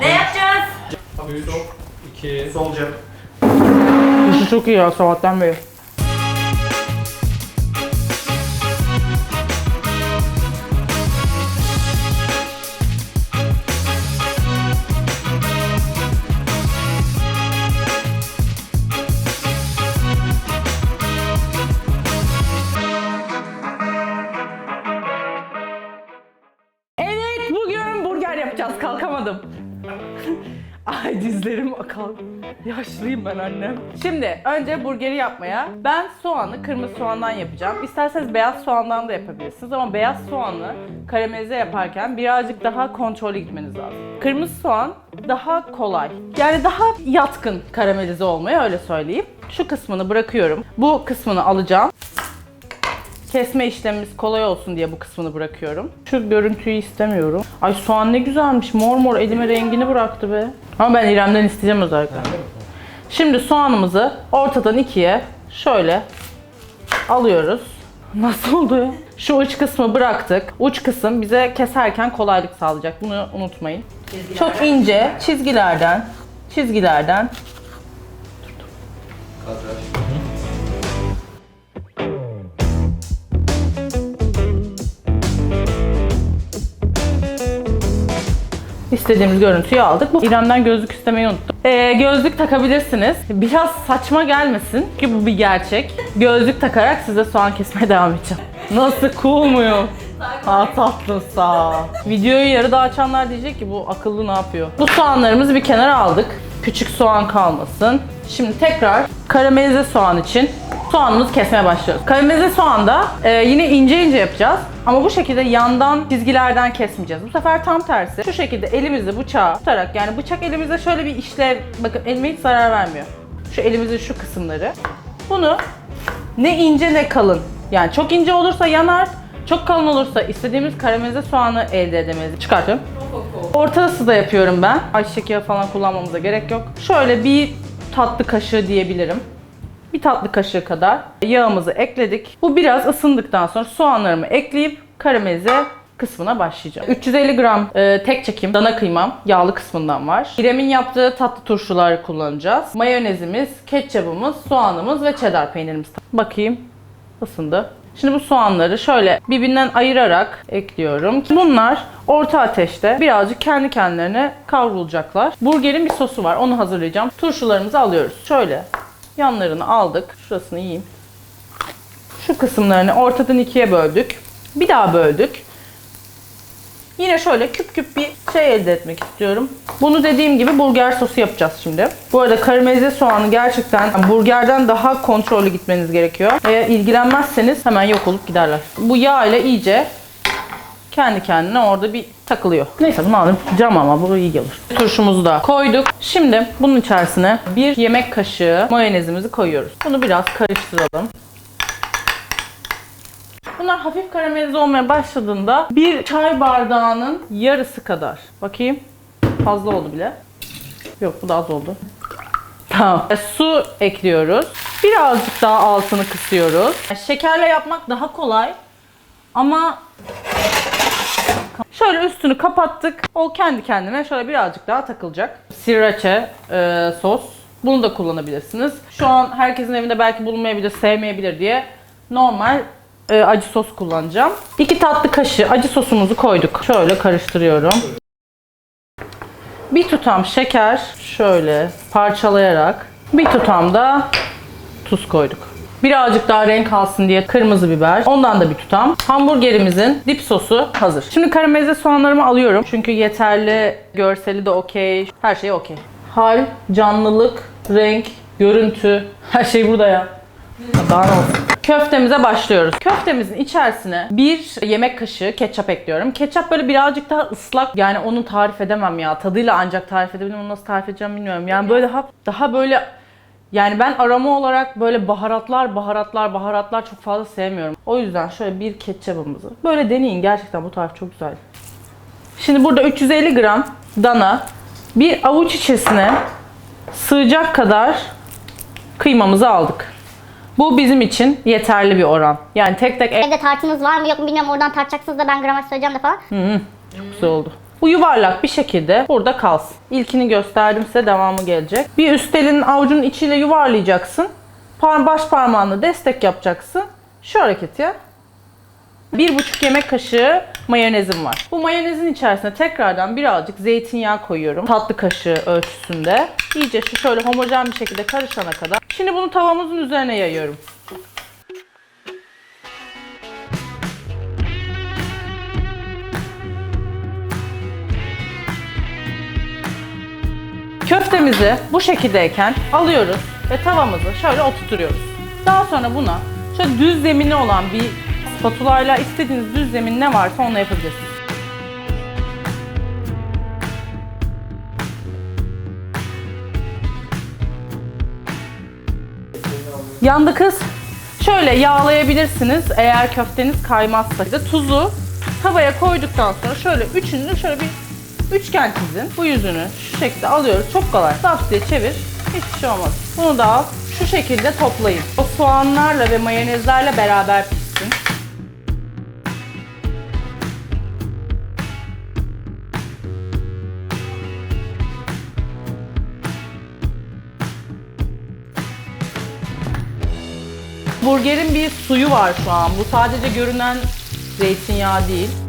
Ne yapacağız? 3, 2, Sol cep. Dışı çok iyi ya sabahtan beri. Evet bugün burger yapacağız. Kalkamadım. Ay dizlerim kalk. Yaşlıyım ben annem. Şimdi önce burgeri yapmaya ben soğanı kırmızı soğandan yapacağım. İsterseniz beyaz soğandan da yapabilirsiniz ama beyaz soğanı karamelize yaparken birazcık daha kontrollü gitmeniz lazım. Kırmızı soğan daha kolay. Yani daha yatkın karamelize olmaya öyle söyleyeyim. Şu kısmını bırakıyorum. Bu kısmını alacağım. Kesme işlemimiz kolay olsun diye bu kısmını bırakıyorum. Şu görüntüyü istemiyorum. Ay soğan ne güzelmiş. Mor mor elime rengini bıraktı be. Ama ben İrem'den isteyeceğim özellikle. Şimdi soğanımızı ortadan ikiye şöyle alıyoruz. Nasıl oldu ya? Şu uç kısmı bıraktık. Uç kısım bize keserken kolaylık sağlayacak. Bunu unutmayın. Çok ince çizgilerden, çizgilerden İstediğimiz görüntüyü aldık. Bu İrem'den gözlük istemeyi unuttum. Ee, gözlük takabilirsiniz. Biraz saçma gelmesin ki bu bir gerçek. Gözlük takarak size soğan kesmeye devam edeceğim. Nasıl cool muyum? Aa tatlım sağ. Videoyu yarıda açanlar diyecek ki bu akıllı ne yapıyor? Bu soğanlarımızı bir kenara aldık. Küçük soğan kalmasın. Şimdi tekrar karamelize soğan için soğanımızı kesmeye başlıyoruz. Karamelize soğanda e, yine ince ince yapacağız. Ama bu şekilde yandan çizgilerden kesmeyeceğiz. Bu sefer tam tersi. Şu şekilde elimizle bıçağı tutarak yani bıçak elimizde şöyle bir işlev, bakın elime hiç zarar vermiyor. Şu elimizin şu kısımları. Bunu ne ince ne kalın. Yani çok ince olursa yanar, çok kalın olursa istediğimiz karamelize soğanı elde edemeyiz. Çıkartıyorum. Ortası da yapıyorum ben. Ayçiçek yağı falan kullanmamıza gerek yok. Şöyle bir tatlı kaşığı diyebilirim. Bir tatlı kaşığı kadar yağımızı ekledik. Bu biraz ısındıktan sonra soğanlarımı ekleyip karamelize kısmına başlayacağım. 350 gram e, tek çekim dana kıymam yağlı kısmından var. İrem'in yaptığı tatlı turşuları kullanacağız. Mayonezimiz, ketçabımız, soğanımız ve cheddar peynirimiz. Bakayım ısındı. Şimdi bu soğanları şöyle birbirinden ayırarak ekliyorum. Bunlar orta ateşte birazcık kendi kendilerine kavrulacaklar. Burgerin bir sosu var. Onu hazırlayacağım. Turşularımızı alıyoruz. Şöyle yanlarını aldık. Şurasını yiyeyim. Şu kısımlarını ortadan ikiye böldük. Bir daha böldük. Yine şöyle küp küp bir şey elde etmek istiyorum. Bunu dediğim gibi burger sosu yapacağız şimdi. Bu arada karamelize soğanı gerçekten burgerden daha kontrollü gitmeniz gerekiyor. Eğer ilgilenmezseniz hemen yok olup giderler. Bu yağ ile iyice kendi kendine orada bir takılıyor. Neyse bunu alacağım ama bu iyi gelir. Turşumuzu da koyduk. Şimdi bunun içerisine bir yemek kaşığı mayonezimizi koyuyoruz. Bunu biraz karıştıralım. Bunlar hafif karamelize olmaya başladığında bir çay bardağının yarısı kadar. Bakayım. Fazla oldu bile. Yok bu da az oldu. Tamam. E, su ekliyoruz. Birazcık daha altını kısıyoruz. E, Şekerle yapmak daha kolay. Ama şöyle üstünü kapattık. O kendi kendine şöyle birazcık daha takılacak. Sriracha e, sos. Bunu da kullanabilirsiniz. Şu an herkesin evinde belki bulunmayabilir, sevmeyebilir diye normal e, acı sos kullanacağım. 2 tatlı kaşığı acı sosumuzu koyduk. Şöyle karıştırıyorum. Bir tutam şeker şöyle parçalayarak bir tutam da tuz koyduk. Birazcık daha renk alsın diye kırmızı biber. Ondan da bir tutam. Hamburgerimizin dip sosu hazır. Şimdi karamelize soğanlarımı alıyorum. Çünkü yeterli, görseli de okey. Her şey okey. Hal, canlılık, renk, görüntü. Her şey burada ya. Daha olsun. Köftemize başlıyoruz. Köftemizin içerisine bir yemek kaşığı ketçap ekliyorum. Ketçap böyle birazcık daha ıslak. Yani onu tarif edemem ya. Tadıyla ancak tarif edebilirim. Onu nasıl tarif edeceğim bilmiyorum. Yani böyle daha, daha böyle yani ben aroma olarak böyle baharatlar, baharatlar, baharatlar çok fazla sevmiyorum. O yüzden şöyle bir ketçabımızı. Böyle deneyin. Gerçekten bu tarif çok güzel. Şimdi burada 350 gram dana, bir avuç içerisine sığacak kadar kıymamızı aldık. Bu bizim için yeterli bir oran. Yani tek tek Evde tartınız var mı yok mu bilmiyorum oradan tartacaksınız da ben gramaj söyleyeceğim de falan. güzel oldu. Bu yuvarlak bir şekilde burada kalsın. İlkini gösterdim size devamı gelecek. Bir üst elinin avucunun içiyle yuvarlayacaksın. Baş parmağınla destek yapacaksın. Şu hareketi ya. Bir buçuk yemek kaşığı mayonezim var. Bu mayonezin içerisine tekrardan birazcık zeytinyağı koyuyorum. Tatlı kaşığı ölçüsünde. İyice şu şöyle homojen bir şekilde karışana kadar. Şimdi bunu tavamızın üzerine yayıyorum. Köftemizi bu şekildeyken alıyoruz ve tavamızı şöyle oturtuyoruz. Daha sonra buna şöyle düz zemini olan bir spatulayla istediğiniz düz zemin ne varsa onunla yapabilirsiniz. Yandı kız. Şöyle yağlayabilirsiniz eğer köfteniz kaymazsa. Tuzu tavaya koyduktan sonra şöyle üçünü şöyle bir üçgen çizin. Bu yüzünü şu şekilde alıyoruz. Çok kolay. Zap diye çevir. Hiçbir şey olmaz. Bunu da al. Şu şekilde toplayın. O soğanlarla ve mayonezlerle beraber pişsin. Burgerin bir suyu var şu an. Bu sadece görünen zeytinyağı değil.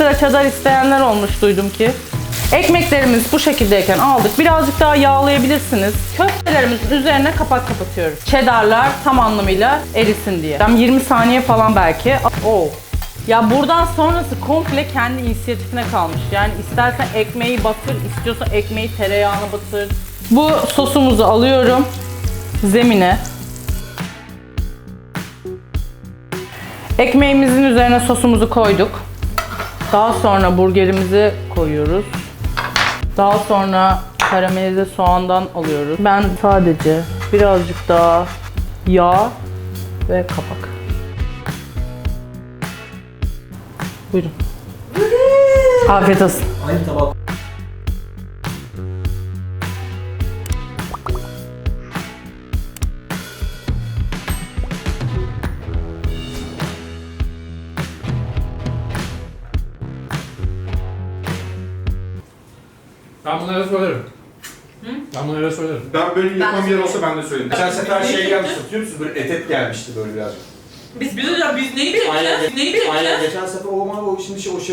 Ekstra çadar isteyenler olmuş duydum ki. Ekmeklerimiz bu şekildeyken aldık. Birazcık daha yağlayabilirsiniz. Köftelerimizin üzerine kapak kapatıyoruz. Çedarlar tam anlamıyla erisin diye. Ben 20 saniye falan belki. Oo. Ya buradan sonrası komple kendi inisiyatifine kalmış. Yani istersen ekmeği batır, istiyorsan ekmeği tereyağına batır. Bu sosumuzu alıyorum zemine. Ekmeğimizin üzerine sosumuzu koyduk. Daha sonra burgerimizi koyuyoruz. Daha sonra karamelize soğandan alıyoruz. Ben sadece birazcık daha yağ ve kapak. Buyurun. Afiyet olsun. Aynı tabak. Ben bunları söylerim. Ben bunları söylerim. Ben böyle yapan bir yer olsa ben de söylerim. Geçen sefer şey gelmişti hatırlıyor musun? Böyle et et gelmişti böyle birazcık. Biz biz, biz neyi? Aynen, Biz neyi aynen bekliyoruz? geçen sefer o, o şimdi şey, o şey